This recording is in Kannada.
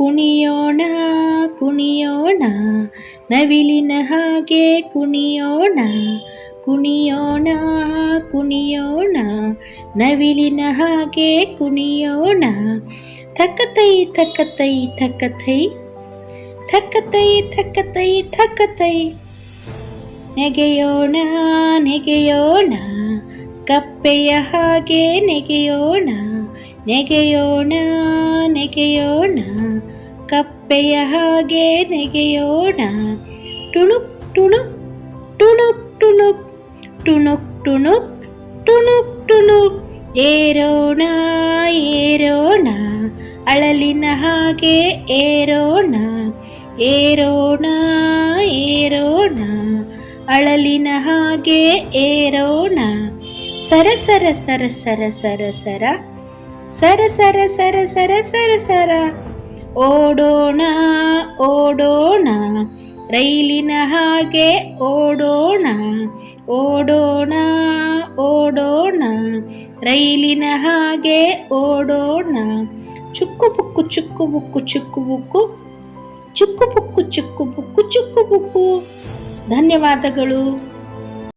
ಕುಣಿಯೋಣ ಕುಣಿಯೋಣ. ನವಿಲಿನ ಹಾಗೆ ಕುಣಿಯೋಣ. ಕುಣಿಯೋಣ ಕುಣಿಯೋಣ. ನವಿಲಿನ ಹಾಗೆ ಕುಣಿಯೋಣ. ಥಕ್ಕತೈ ಥಕ್ಕತೈ ಥಕ್ಕತೈ ಥಕ್ಕತೈ ಥಕ್ಕತೈ ಥಕ್ಕತೈ ನೆಗೆಯೋಣ ನೆಗೆಯೋಣ. ಕಪ್ಪೆಯ ಹಾಗೆ ನೆಗೆಯೋಣ. ನೆಗೆಯೋಣ ನೆಗೆಯೋಣ, ಕಪ್ಪೆಯ ಹಾಗೆ ನೆಗೆಯೋಣ. ಟುಣುಕ್ ಟುಣುಕ್ ಟುಣುಕ್ ಟುಣುಕ್ ಟುಣುಕ್ ಟುಣುಕ್ ಟುಣುಕ್ ಟುಣುಕ್. ಏರೋಣ ಏರೋಣ, ಅಳಲಿನ ಹಾಗೆ ಏರೋಣ. ಏರೋಣ ಏರೋಣ, ಅಳಲಿನ ಹಾಗೆ ಏರೋಣ. ಸರ ಸರ ಸರ ಸರ ಸರ ಸರ. ಸರ ಸರ ಸರ ಸರ ಸರ ಸರ. ಓಡೋಣ ಓಡೋಣ. ರೈಲಿನ ಹಾಗೆ ಓಡೋಣ. ಓಡೋಣ ಓಡೋಣ. ರೈಲಿನ ಹಾಗೆ ಓಡೋಣ. ಚುಕ್ಕು ಬುಕ್ಕು ಚುಕ್ಕು ಬುಕ್ಕು ಚುಕ್ಕು ಬುಕ್ಕು. ಚುಕ್ಕು ಬುಕ್ಕು ಚುಕ್ಕು ಬುಕ್ಕು ಚುಕ್ಕು ಬುಕ್ಕು. ಧನ್ಯವಾದಗಳು.